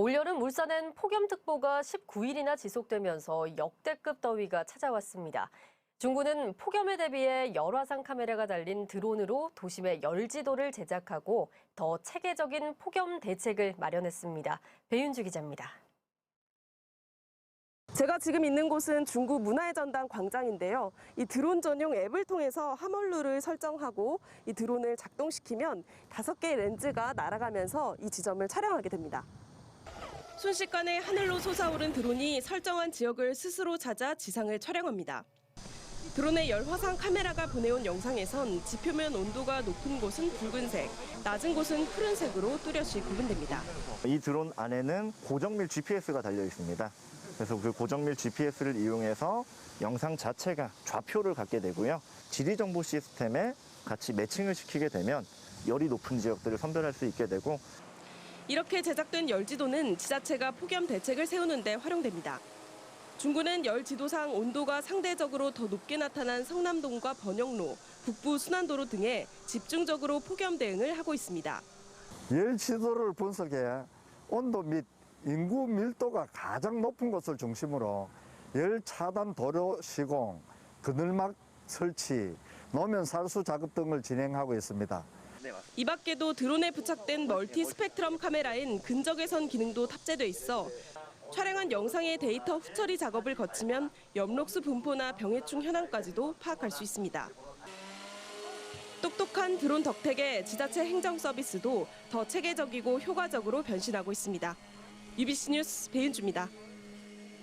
올여름 울산엔 폭염특보가 19일이나 지속되면서 역대급 더위가 찾아왔습니다. 중구는 폭염에 대비해 열화상 카메라가 달린 드론으로 도심의 열지도를 제작하고 더 체계적인 폭염 대책을 마련했습니다. 배윤주 기자입니다. 제가 지금 있는 곳은 중구 문화의 전당 광장인데요. 이 드론 전용 앱을 통해서 하멀루를 설정하고 이 드론을 작동시키면 다섯 개의 렌즈가 날아가면서 이 지점을 촬영하게 됩니다. 순식간에 하늘로 솟아오른 드론이 설정한 지역을 스스로 찾아 지상을 촬영합니다. 드론의 열화상 카메라가 보내온 영상에선 지표면 온도가 높은 곳은 붉은색, 낮은 곳은 푸른색으로 뚜렷이 구분됩니다. 이 드론 안에는 고정밀 GPS가 달려 있습니다. 그래서 그 고정밀 GPS를 이용해서 영상 자체가 좌표를 갖게 되고요. 지리 정보 시스템에 같이 매칭을 시키게 되면 열이 높은 지역들을 선별할 수 있게 되고 이렇게 제작된 열지도는 지자체가 폭염 대책을 세우는 데 활용됩니다. 중구는 열지도상 온도가 상대적으로 더 높게 나타난 성남동과 번영로, 북부 순환도로 등에 집중적으로 폭염 대응을 하고 있습니다. 열 지도를 분석해 온도 및 인구 밀도가 가장 높은 곳을 중심으로 열 차단 도로 시공, 그늘막 설치, 노면 살수 작업 등을 진행하고 있습니다. 이 밖에도 드론에 부착된 멀티 스펙트럼 카메라엔 근적외선 기능도 탑재돼 있어 촬영한 영상의 데이터 후처리 작업을 거치면 엽록수 분포나 병해충 현황까지도 파악할 수 있습니다. 똑똑한 드론 덕택에 지자체 행정 서비스도 더 체계적이고 효과적으로 변신하고 있습니다. UBC 뉴스 배윤주입니다.